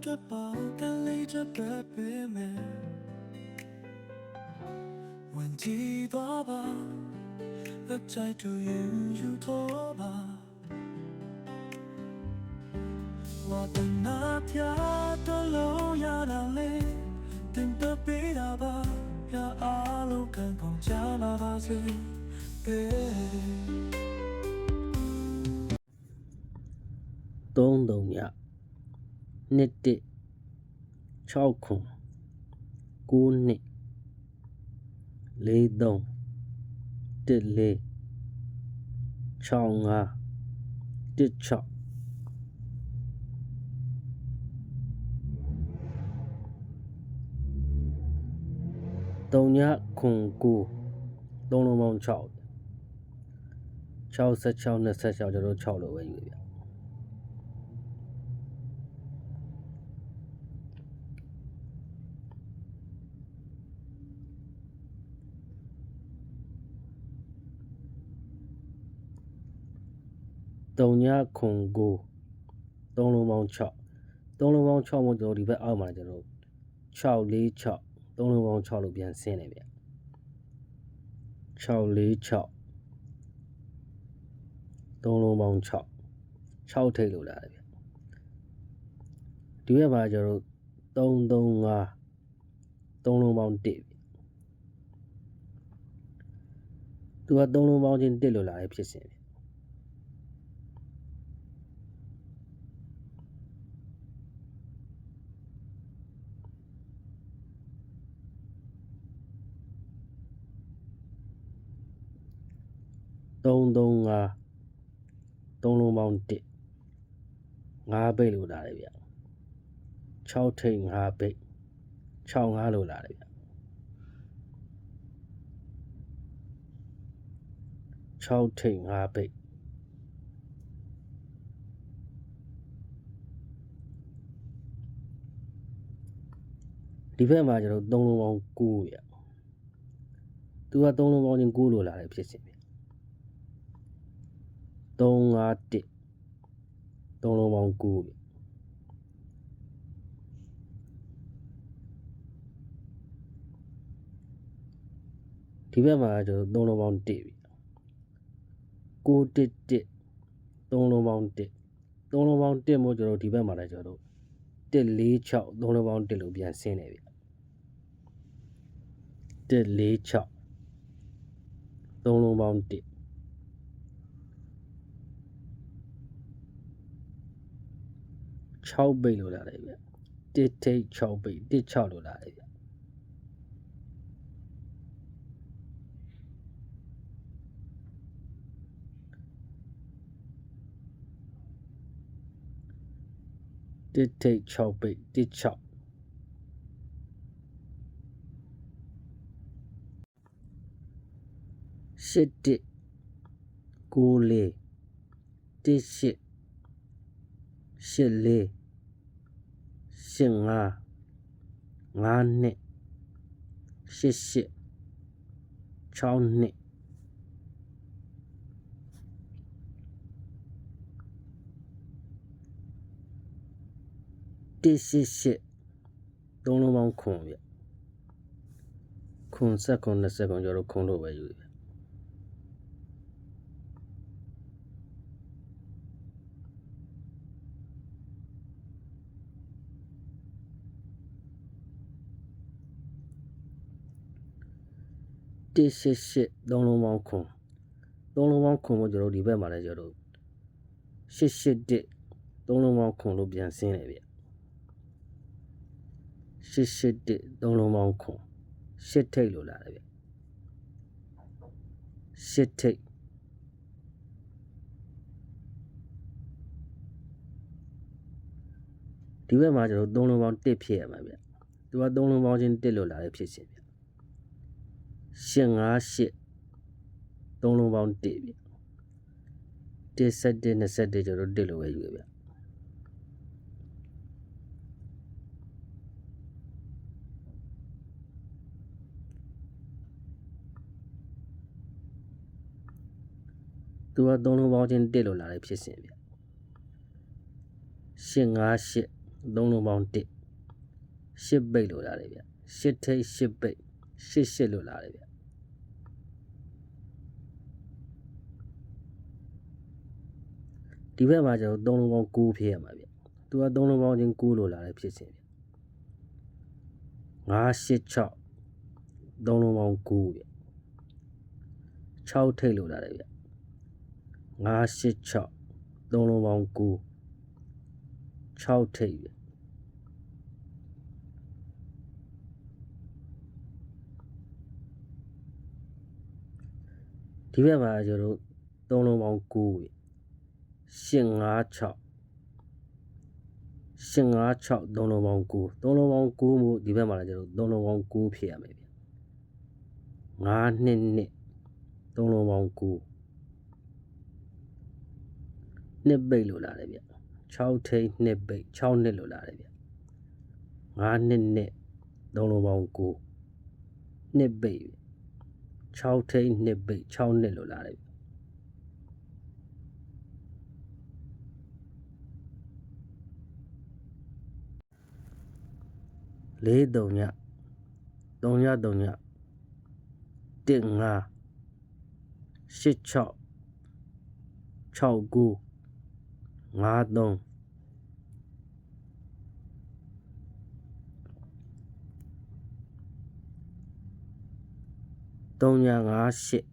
အတွက်ပါကလေးချက်ပဲပေးမယ်ဝင်ကြည့်သွားပါလက်ချိုက်တူရင်ယူတော့ပါဝတ်နာပြတော့လို့ရတာလေတင်တပေးတာပါရအားလုံးခံကု န်ကြလာပါစေ babe သုံးသုံးညနှစ်တစ်6ခွန်9နှစ်4 3 1 4 6 5 1 6တုံညခွန်9သုံးလုံးပေါင်း6 66 26ကျွန်တော်တို့6လို့ပဲယူရ ဗျတုံညခွန်ကိုသုံးလုံးပေါင်း6သုံးလုံးပေါင်း6မို့ကျွန်တော်ဒီဘက်အောက်မှာကျွန်တော်6 4 6သုံးလုံးပေါင်း6လို့ပြန်ဆင်းနေဗျ6 4 6သုံးလုံးပေါင်း6 6ထိတ်လို့လာတယ်ဗျဒီဘက်မှာကျွန်တော်3 3 5သုံးလုံးပေါင်း1ဗျသူကသုံးလုံးပေါင်းချင်း1လို့လာတယ်ဖြစ်စဉ်ဗျ 335သုံးလုံးပေါင်း1 5ဘိတ်လို့လာတယ်ဗျ6ထိတ်5ဘိတ်6 5လို့လာတယ်ဗျ6ထိတ်5ဘိတ်ဒီဘက်မှာကျွန်တော်သုံးလုံးပေါင်း9ဗျသူကသုံးလုံးပေါင်းချင်း9လို့လာတယ်ဖြစ်စဉ်ဗျ 351သုံးလုံးပေါင်း9ပြီဒီဘက်မှာကျွန်တော်သုံးလုံးပေါင်း1ပြီ911သုံးလုံးပေါင်း1သုံးလုံးပေါင်း1မို့ကျွန်တော်ဒီဘက်မှာလည်းကျွန်တော်146သုံးလုံးပေါင်း1လို့ပြန်ဆင်းနေပြီ146သုံးလုံးပေါင်း1 6ပိတ်လို့လာတယ်ဗျတစ်ထိတ်6ပိတ်တစ်6လို့လာတယ်ဗျတစ်ထိတ်6ပိတ်တစ်6ရှစ်တစ်9လေးတစ်ရှစ်ရှစ်လေး 85 92 88 62တစ်ရှိရှိသုံးလုံးပေါင်းခွန်ပြခွန်ဆက်ခွန်20ခွန်ကျတော့ခွန်လို့ပဲယူတယ် 188 3လုံးပေါင်းခွန်3လုံးပေါင်းခွန်ကိုကျွန်တော်ဒီဘက်မှာလည်းကျွန်တော်881 3လုံးပေါင်းခွန်လို့ပြန်ဆင်းတယ်ဗျ881 3လုံးပေါင်းခွန်8ထိတ်လို့လာတယ်ဗျ8ထိတ်ဒီဘက်မှာကျွန်တော်3လုံးပေါင်း1ဖြစ်ရမှာဗျသူက3လုံးပေါင်းချင်း1လို့လာတဲ့ဖြစ်စဉ်ဗျ ရှစ်ငါးရှစ်သုံးလုံးပေါင်း1ဗျ1 7 21ကျွန်တော်1လို့ပဲယူရဗျသူကသုံးလုံးပေါင်းချင်း1လို့လာတယ်ဖြစ်ရှင်ဗျရှစ်ငါးရှစ်သုံးလုံးပေါင်း1ရှစ်ပိတ်လို့လာတယ်ဗျရှစ်ထိတ်ရှစ်ပိတ်ရှစ်ရှစ်လို့လာတယ်ဗျ ဒီဘက်မှာကျွန်တော်သုံးလုံးပေါင်း9ဖြစ်ရမှာဗျသူကသုံးလုံးပေါင်းချင်း9လို့လာတယ်ဖြစ်စဉ်ဗျ9 8 6သုံးလုံးပေါင်း9ဗျ6ထိတ်လို့လာတယ်ဗျ9 8 6သုံးလုံးပေါင်း9 6ထိပ်ပဲဒီဘက်မှာကျွန်တော်တို့သုံးလုံးပေါင်း9ပဲ 8 5 6 8 5 6သုံးလုံးပေါင်း9သုံးလုံးပေါင်း9မို့ဒီဘက်မှာလည်းကျွန်တော်သုံးလုံးပေါင်း9ဖြစ်ရမယ်ဗျ9နှစ်နှစ်သုံးလုံးပေါင်း9နှစ်ပိတ်လို့လာတယ်ဗျ6ထိပ်နှစ်ပိတ်6နှစ်လို့လာတယ်ဗျ9နှစ်နှစ်သုံးလုံးပေါင်း9နှစ်ပိတ်6ထိပ်နှစ်ပိတ်6နှစ်လို့လာတယ်ဗျ လေးတုံညတုံညတုံည1 5 8 6 6 9 5 33ည5 8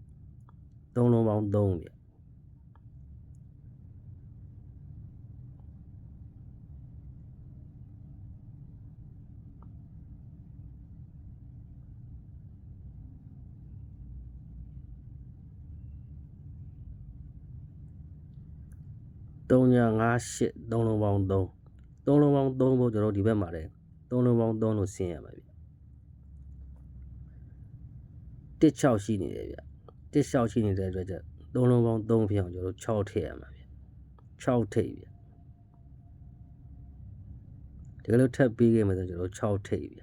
သုံးလုံးပေါင်း3ဗျ 3ည5 8သုံးလုံးပေါင်း3သုံးလုံးပေါင်း3ဖို့ကျွန်တော်တို့ဒီဘက်မှာလည်းသုံးလုံးပေါင်း3လို့ဆင်းရမှာဗျ16ရှိနေတယ်ဗျ16ရှိနေတဲ့အတွက်ကြောင့်သုံးလုံးပေါင်း3ဖြစ်အောင်ကျွန်တော်တို့6ထည့်ရမှာဗျ6ထိပ်ဗျဒီကလေးထပ်ပြီးခဲ့မယ်ဆိုကျွန်တော်တို့6ထိပ်ဗျ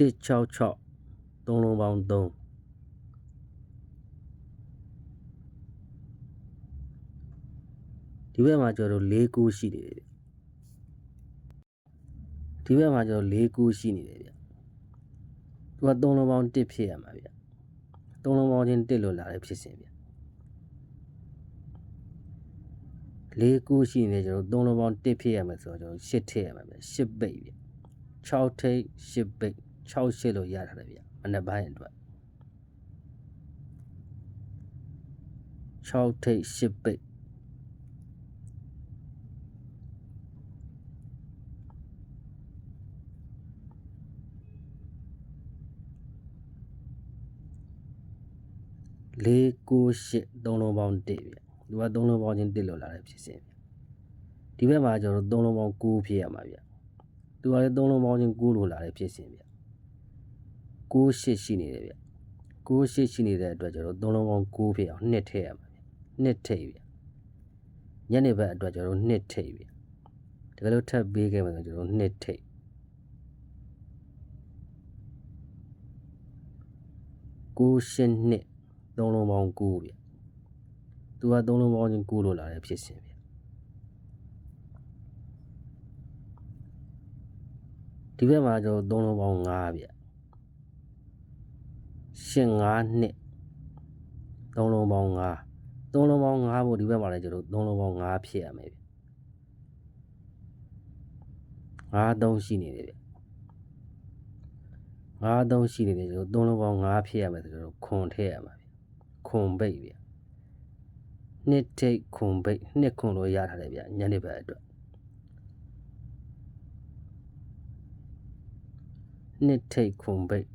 166သုံးလုံးပေါင်း3 ဒီဘက်မှာကျွန်တော်တို့၄ခုရှိနေတယ်ဗျဒီဘက်မှာကျွန်တော်၄ခုရှိနေတယ်ဗျသူကသုံးလုံးပေါင်း1ဖြစ်ရမှာဗျသုံးလုံးပေါင်းချင်း1လို့လာတဲ့ဖြစ်စဉ်ဗျ၄ခုရှိနေကျွန်တော်သုံးလုံးပေါင်း1ဖြစ်ရမယ်ဆိုတော့ကျွန်တော်8ထည့်ရမှာဗျ8ပိတ်ဗျ6ထိပ်8ပိတ်6 8လို့ရထားတယ်ဗျမနေ့ပိုင်းအတွက်6ထိပ်8ပိတ် ၄၉၈သုံးလုံးပေါင်း1ဗျသူကသုံးလုံးပေါင်းချင်း1လို့လာတဲ့ဖြစ်စဉ်ဗျဒီဘက်မှာကျွန်တော်သုံးလုံးပေါင်း9ဖြစ်ရမှာဗျသူကလည်းသုံးလုံးပေါင်းချင်း9လို့လာတဲ့ဖြစ်စဉ်ဗျ9 8ရှိနေတယ်ဗျ9 8ရှိနေတဲ့အတွက်ကျွန်တော်သုံးလုံးပေါင်း9ဖြစ်အောင်နှစ်ထည့်ရမှာဗျနှစ်ထည့်ဗျညနေဘက်အတွက်ကျွန်တော်နှစ်ထည့်ဗျတကယ်လို့ထပ်ပေးခဲ့မှဆိုကျွန်တော်နှစ်ထည့်9 8နှစ် သုံးလုံးပေါင်း9ဗျသူကသုံးလုံးပေါင်းချင်း9လို့လာတဲ့ဖြစ်စဉ်ဗျဒီဘက်မှာကျွန်တော်သုံးလုံးပေါင်း9ဗျရှင်9နှစ်သုံးလုံးပေါင်း9သုံးလုံးပေါင်း9ဖို့ဒီဘက်မှာလည်းကျွန်တော်သုံးလုံးပေါင်း9ဖြစ်ရမယ်ဗျ9သုံးရှိနေတယ်ဗျ9သုံးရှိနေတယ်ကျွန်တော်သုံးလုံးပေါင်း9ဖြစ်ရမယ်ဆိုတော့ခွန်ထည့်ရမှာဗျ ခွန်ပိတ်ဗျနှစ်ထိတ်ခွန်ပိတ်နှစ်ခွန်လို့ရထားတယ်ဗျညနေဘက်အတွက်နှစ်ထိတ်ခွန်ပိတ်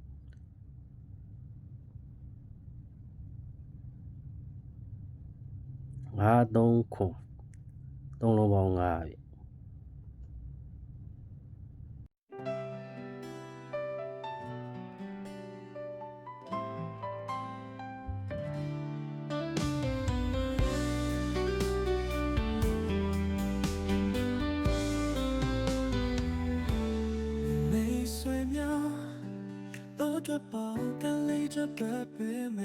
ငါးသုံးခွန်သုံးလုံးပေါင်း၅ဗျ 的包，但累着的别美。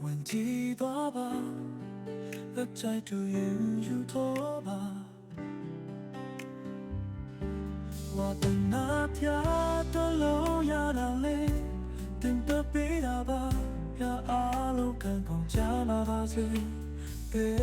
问题多吧，那再度云雨多吧。我的那天的路呀那里，等的比那吧，呀阿路看空家那把子别。